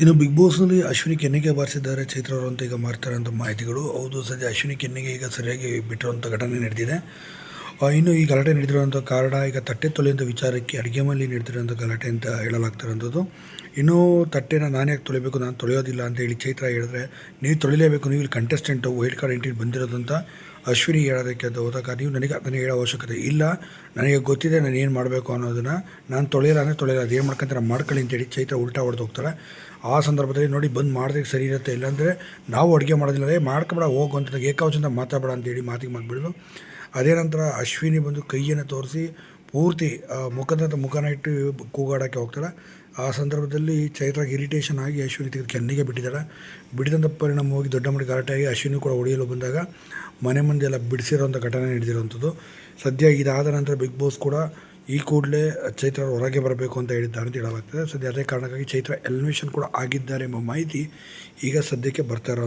ಇನ್ನು ಬಿಗ್ ಬಾಸ್ನಲ್ಲಿ ಅಶ್ವಿನಿ ಕೆನ್ನಿಗೆ ಬಾರಿಸಿದ್ದಾರೆ. ಚೈತ್ರ ಅವರು ಅಂತ ಈಗ ಮಾಡ್ತಾರೆ ಅಂತ ಮಾಹಿತಿಗಳು. ಹೌದು, ಸದ್ಯ ಅಶ್ವಿನಿ ಕೆನ್ನಿಗೆ ಈಗ ಸರಿಯಾಗಿ ಬಿಟ್ಟಿರುವಂಥ ಘಟನೆ ನಡೆದಿದೆ. ಇನ್ನು ಈ ಗಲಾಟೆ ನಡೆದಿರುವಂಥ ಕಾರಣ ಈಗ ತಟ್ಟೆ ತೊಳೆಯುವಂಥ ವಿಚಾರಕ್ಕೆ ಅಡುಗೆ ಮನೆಯಲ್ಲಿ ನಡೆದಿರುವಂಥ ಗಲಾಟೆ ಅಂತ ಹೇಳಲಾಗ್ತಿರೋಂಥದ್ದು ಇನ್ನೂ ತಟ್ಟೆನ ನಾನು ಯಾಕೆ ತೊಳಿಬೇಕು, ನಾನು ತೊಳೆಯೋದಿಲ್ಲ ಅಂತ ಹೇಳಿ ಚೈತ್ರ ಹೇಳಿದ್ರೆ, ನೀವು ತೊಳಿಲೇಬೇಕು, ನೀವು ಇಲ್ಲಿ ಕಂಟೆಸ್ಟೆಂಟು ವೈಟ್ ಕಾರ್ಡ್ ಎಂಟ್ರಿ ಬಂದಿರೋದಂತ ಅಶ್ವಿನಿ ಹೇಳೋದಕ್ಕೆ ಅಂತ ಹೋದಾಗ, ನೀವು ನನಗೆ ಅದನ್ನು ಹೇಳೋ ಅವಶ್ಯಕತೆ ಇಲ್ಲ, ನನಗೆ ಗೊತ್ತಿದೆ ನಾನು ಏನು ಮಾಡಬೇಕು ಅನ್ನೋದನ್ನು, ನಾನು ತೊಳೆಯಲ್ಲ ಅಂದರೆ ತೊಳೆಯಲ್ಲ, ಅದೇನು ಮಾಡ್ಕೊಂತಾರೆ ಮಾಡ್ಕೊಳ್ಳಿ ಅಂತೇಳಿ ಚೈತ್ರ ಉಲ್ಟಾ ಹೊಡೆದು ಹೋಗ್ತಾರೆ ಆ ಸಂದರ್ಭದಲ್ಲಿ ನೋಡಿ ಬಂದು ಮಾಡಿದ್ರೆ ಸರಿ ಇರುತ್ತೆ, ಇಲ್ಲಾಂದರೆ ನಾವು ಅಡುಗೆ ಮಾಡೋದಿಲ್ಲ ಅದೇ ಮಾಡ್ಕೊಬೇಡ, ಹೋಗು ಅಂತ ಏಕಾವಚನ ಮಾತಾಡಬೇಡ ಅಂತೇಳಿ ಮಾತಿಗೆ ಮಾಡಿಬಿಡೋದು ಅದೇ ನಂತರ ಅಶ್ವಿನಿ ಬಂದು ಕೈಯನ್ನು ತೋರಿಸಿ ಪೂರ್ತಿ ಮುಖದ ಮುಖನ ಇಟ್ಟು ಕೂಗಾಡೋಕ್ಕೆ ಹೋಗ್ತಾಳೆ. ಆ ಸಂದರ್ಭದಲ್ಲಿ ಚೈತ್ರಾಗಿ ಇರಿಟೇಷನ್ ಆಗಿ ಅಶ್ವಿನಿ ತೆಗೆದು ಕೆನ್ನಿಗೆ ಬಿಟ್ಟಿದ್ದಾಳೆ. ಬಿಡಿದಂಥ ಪರಿಣಾಮವಾಗಿ ದೊಡ್ಡ ಮಟ್ಟಿಗೆ ಗಲಾಟೆಯಾಗಿ ಅಶ್ವಿನಿ ಕೂಡ ಹೊಡೆಯಲು ಬಂದಾಗ ಮನೆ ಮುಂದೆ ಎಲ್ಲ ಬಿಡಿಸಿರೋಂಥ ಘಟನೆ ನಡೆದಿರುವಂಥದ್ದು. ಸದ್ಯ ಇದಾದ ನಂತರ ಬಿಗ್ ಬಾಸ್ ಕೂಡ ಈ ಕೂಡಲೇ ಚೈತ್ರ ಹೊರಗೆ ಬರಬೇಕು ಅಂತ ಹೇಳಿದ್ದಾರೆ ಅಂತ ಹೇಳಲಾಗ್ತದೆ. ಸದ್ಯ ಅದೇ ಕಾರಣಕ್ಕಾಗಿ ಚೈತ್ರ ಎಲಿಮಿನೇಷನ್ ಕೂಡ ಆಗಿದ್ದಾರೆ ಎಂಬ ಮಾಹಿತಿ ಈಗ ಸದ್ಯಕ್ಕೆ ಬರ್ತಾ ಇರೋ